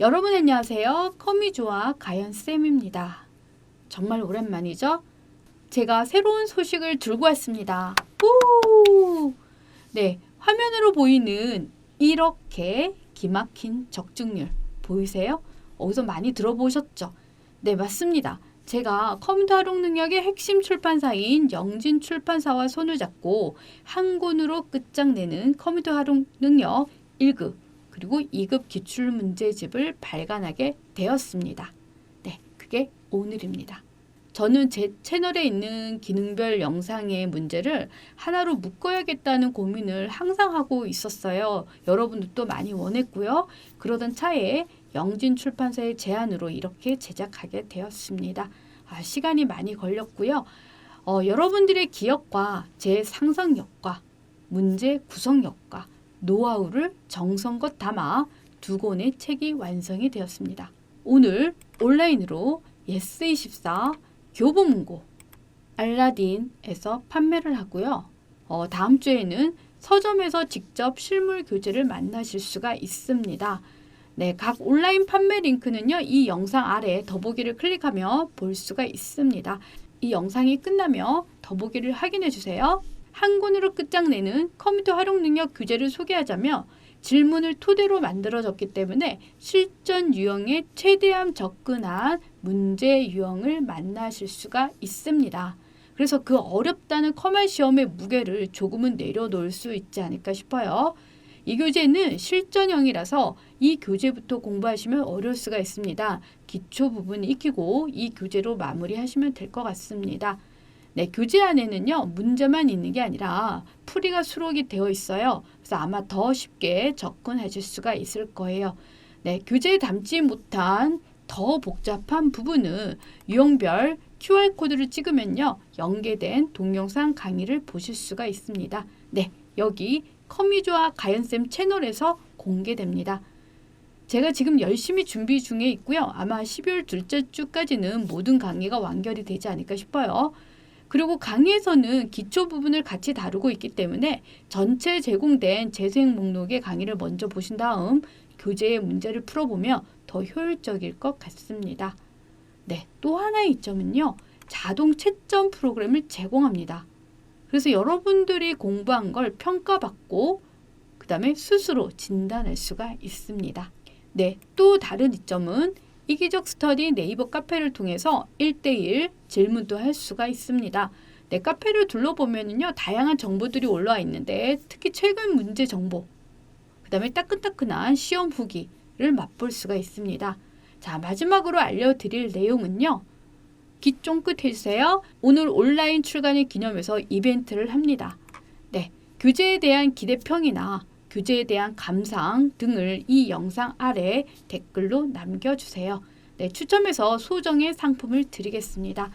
여러분 안녕하세요. 커미조아 가연쌤입니다. 정말 오랜만이죠? 제가 새로운 소식을 들고 왔습니다. 우! 네, 화면으로 보이는 이렇게 기막힌 적중률 보이세요? 어디서 많이 들어보셨죠? 네, 맞습니다. 제가 컴퓨터 활용 능력의 핵심 출판사인 영진 출판사와 손을 잡고 한 권으로 끝장내는 컴퓨터 활용 능력 1급 그리고 2급 기출 문제집을 발간하게 되었습니다. 네, 그게 오늘입니다. 저는 제 채널에 있는 기능별 영상의 문제를 하나로 묶어야겠다는 고민을 항상 하고 있었어요. 여러분들도 많이 원했고요. 그러던 차에 영진 출판사의 제안으로 이렇게 제작하게 되었습니다. 아, 시간이 많이 걸렸고요. 어, 여러분들의 기억과 제 상상력과 문제 구성력과 노하우를 정성껏 담아 두 권의 책이 완성이 되었습니다. 오늘 온라인으로 예스24 교보문고 알라딘에서 판매를 하고요. 어, 다음 주에는 서점에서 직접 실물 교재를 만나실 수가 있습니다. 네, 각 온라인 판매 링크는요, 이 영상 아래 더보기를 클릭하며 볼 수가 있습니다. 이 영상이 끝나며 더보기를 확인해 주세요. 한 권으로 끝장내는 컴퓨터 활용 능력 규제를 소개하자며 질문을 토대로 만들어졌기 때문에 실전 유형에 최대한 접근한 문제 유형을 만나실 수가 있습니다. 그래서 그 어렵다는 커말 시험의 무게를 조금은 내려놓을 수 있지 않을까 싶어요. 이 교재는 실전형이라서 이 교재부터 공부하시면 어려울 수가 있습니다. 기초 부분 익히고 이 교재로 마무리하시면 될 것 같습니다. 네, 교재 안에는요, 문제만 있는 게 아니라 풀이가 수록이 되어 있어요. 그래서 아마 더 쉽게 접근하실 수가 있을 거예요. 네, 교재에 담지 못한 더 복잡한 부분은 유형별 QR코드를 찍으면요, 연계된 동영상 강의를 보실 수가 있습니다. 네, 여기 커미조아 가연쌤 채널에서 공개됩니다. 제가 지금 열심히 준비 중에 있고요. 아마 12월 둘째 주까지는 모든 강의가 완결이 되지 않을까 싶어요. 그리고 강의에서는 기초 부분을 같이 다루고 있기 때문에 전체 제공된 재생 목록의 강의를 먼저 보신 다음 교재의 문제를 풀어보면 더 효율적일 것 같습니다. 네, 또 하나의 이점은요. 자동 채점 프로그램을 제공합니다. 그래서 여러분들이 공부한 걸 평가받고 그 다음에 스스로 진단할 수가 있습니다. 네, 또 다른 이점은 이기적 스터디 네이버 카페를 통해서 1대1 질문도 할 수가 있습니다. 네, 카페를 둘러보면요. 다양한 정보들이 올라와 있는데 특히 최근 문제 정보, 그 다음에 따끈따끈한 시험 후기를 맛볼 수가 있습니다. 자, 마지막으로 알려드릴 내용은요. 귀 쫑긋 해주세요. 오늘 온라인 출간을 기념해서 이벤트를 합니다. 네, 교재에 대한 기대평이나 교재에 대한 감상 등을 이 영상 아래 댓글로 남겨주세요. 네, 추첨해서 소정의 상품을 드리겠습니다.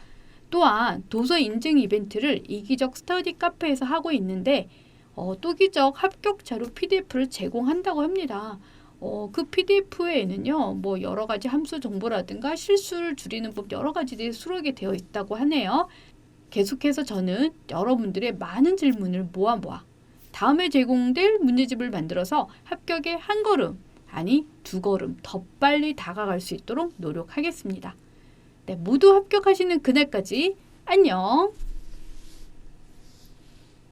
또한 도서 인증 이벤트를 이기적 스터디 카페에서 하고 있는데 어, 또기적 합격 자료 PDF를 제공한다고 합니다. 어, 그 PDF에는요, 뭐 여러 가지 함수 정보라든가 실수를 줄이는 법 여러 가지들이 수록이 되어 있다고 하네요. 계속해서 저는 여러분들의 많은 질문을 모아 모아 다음에 제공될 문제집을 만들어서 합격에 한 걸음, 아니 두 걸음 더 빨리 다가갈 수 있도록 노력하겠습니다. 네, 모두 합격하시는 그날까지 안녕!